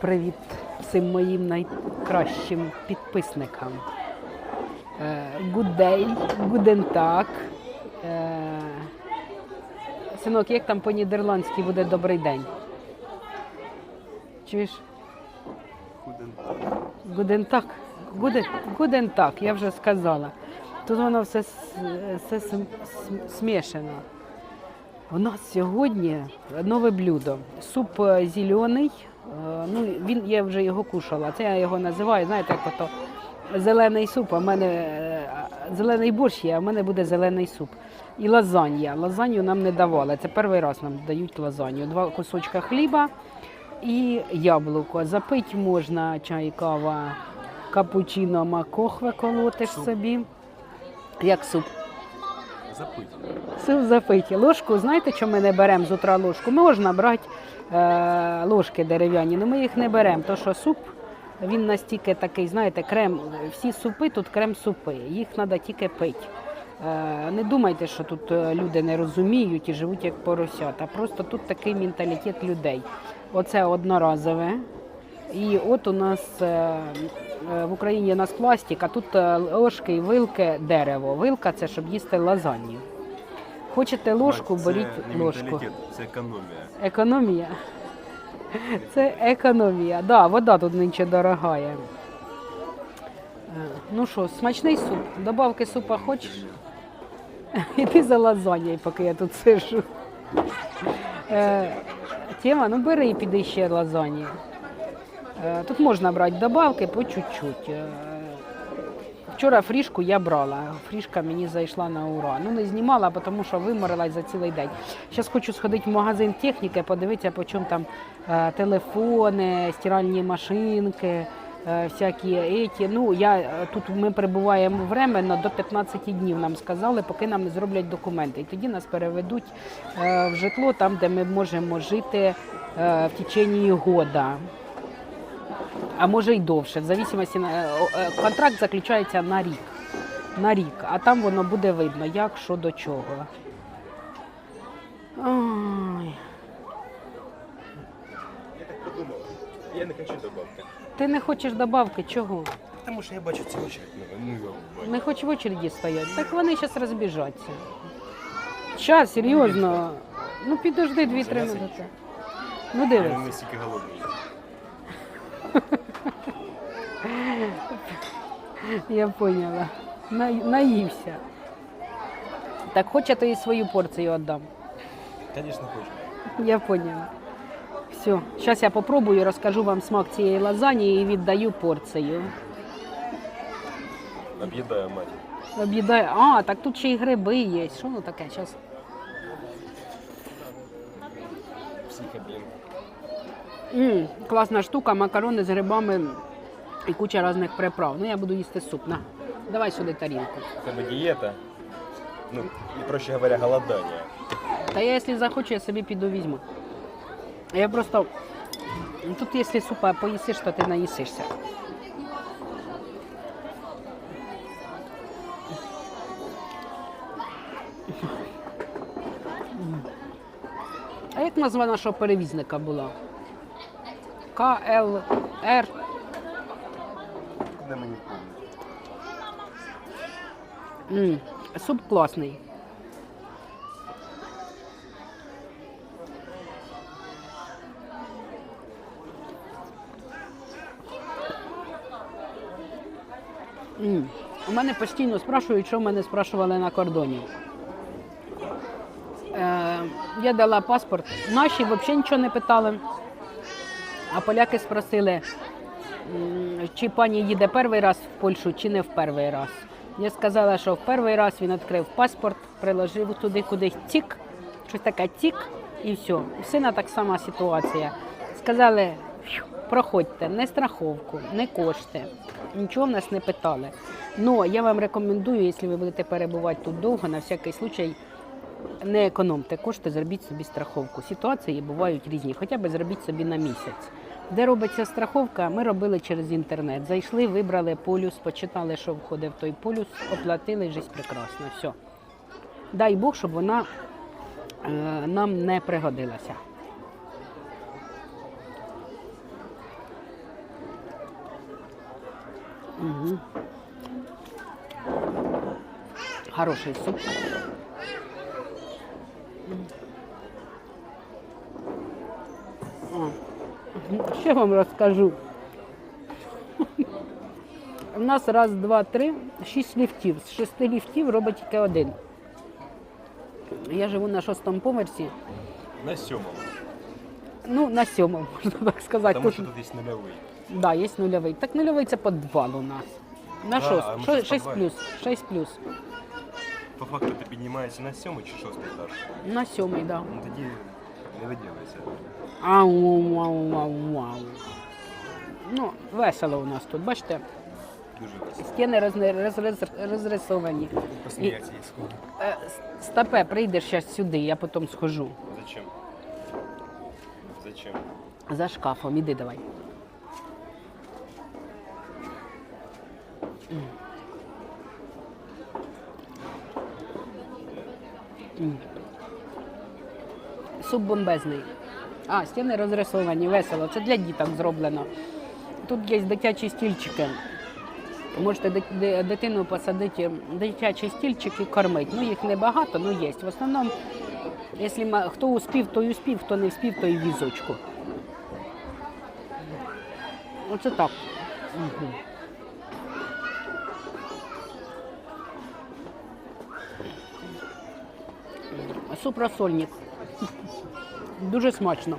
Привіт всім моїм найкращим підписникам. Е, guten Tag. Е, Синок, як там по-нідерландськи буде добрий день? Чуєш? Guten Tag, я вже сказала. Тут воно все, с- все см- см- смішано. У нас сьогодні нове блюдо. Суп е, зелений. е, Ну, він, я вже його кушала. Це я його називаю, знаєте, як ото зелений суп, а в мене е, зелений борщ є, а в мене буде зелений суп. І лазанья. Лазанью нам не давали. Це перший раз нам дають лазанью. Два кусочка хліба і яблуко. Запити можна чай, кава, капучино, макохве колотиш собі. Як суп? Запить. Суп запиті. Ложку, знаєте, що ми не беремо з утра ложку? Можна брати е, ложки дерев'яні, але ми їх не беремо, тому що суп він настільки такий, знаєте, крем. Всі супи тут крем-супи, їх треба тільки пити. Е, не думайте, що тут е, люди не розуміють і живуть як поросята. Просто тут такий менталітет людей. Оце одноразове. І от у нас е, в Україні у нас пластик, а тут ложки і вилки дерево. Вилка це щоб їсти лазанью. Хочете ложку, Це беріть ложку. це економія. Економія. Це економія. Да, вода тут нинче дорога. Е, Ну що, смачний суп. Добавки супа хочеш? Іди за лазаньєю, поки я тут сижу. Е, Тема, ну бери і піди ще лазаньї. Е, Тут можна брати добавки по чуть-чуть. Вчора фрішку я брала. Фрішка мені зайшла на ура. Ну не знімала, тому що виморилась за цілий день. Зараз хочу сходити в магазин техніки, подивитися, по чому там е, телефони, стиральні машинки, е, всякі еті. Ну я е, тут ми перебуваємо временно до 15 днів. Нам сказали, поки нам не зроблять документи. І тоді нас переведуть е, в житло там, де ми можемо жити е, в течение года а може й довше, в зависимості на о, е, контракт заключається на рік. На рік, а там воно буде видно, як, що до чого. Ой, Я так подумав. Я не хочу добавки. ти не хочеш добавки, чого? Тому що я бачу цю очередь. Ну, ну. Не хочеш в очереді стояти? Так вони зараз розбіжаться. Щас, серйозно. Ну підожди 2-3 Зараз минути. Ну дивись. не стільки голодний. Я поняла. На, наївся. Так хоч я тобі свою порцію віддам. Звісно, хочу. Я поняла. Все, зараз я попробую, розкажу вам смак цієї лазані і віддаю порцію. Об'їдаю мать. Об'їдаю. А, так тут ще й гриби є. Що воно таке? Зараз. Психи, блін. м класна штука, макарони з грибами і куча різних приправ. Ну я буду їсти суп. На. Давай сюди тарілку. Тебе дієта. Ну, і, проще говоря, голодання. Та я, якщо захочу, я собі піду візьму. Я просто. ну, Тут, якщо супа поїсиш, то ти наїсишся. А як назва нашого перевізника була? КЛР. Де мені. М, Суп класний. М, У мене постійно спрашують, що в мене спрашували на кордоні. Е, я дала паспорт. Наші взагалі нічого не питали. А поляки спросили, чи пані їде перший раз в Польщу, чи не в перший раз. Я сказала, що в перший раз він відкрив паспорт, приложив туди кудись тік, щось таке тік, і все. У сина так сама ситуація. Сказали, проходьте, не страховку, не кошти. Нічого в нас не питали. Ну, я вам рекомендую, якщо ви будете перебувати тут довго, на всякий случай не економте кошти, зробіть собі страховку. Ситуації бувають різні, хоча б зробіть собі на місяць. Де робиться страховка, ми робили через інтернет. Зайшли, вибрали полюс, почитали, що входить в той полюс, оплатили, життя прекрасна. Все. Дай Бог, щоб вона е, нам не пригодилася. Угу. Хороший суп. Ще вам розкажу. У нас раз, два, три, шість ліфтів. З шести ліфтів робить тільки один. Я живу на шостому поверсі, На сьомому. ну на сьомому, можна так сказати. Тому що тут є нульовий. да, є нульовий. Так нульовий це підвал у нас. На Да, шост, а ми Шо- тут в шесть плюс, шесть плюс. По факту ти піднімаєшся на сьомий чи шостий етаж. На сьомий, да. Ну тоді не виділися. Ау, вау, вау, вау. Ну, весело у нас тут, бачите, Дуже весело. стіни розне- розрез- розрисовані. Посміятися сходу. Е, с- Стапе, прийдеш зараз сюди, я потім схожу. Зачем? Зачем? За шкафом, іди давай. М. М. Суп бомбезний. А, стіни розрисовані, весело. Це для діток зроблено. Тут є дитячі стільчики. Можете ди- ди- дитину посадити в дитячий стільчик і кормити. Ну, їх небагато, але є. В основному, якщо хто успів, той успів, хто не вспів, той в візочку. Оце так. Угу. Суп розсольник. Дуже смачно.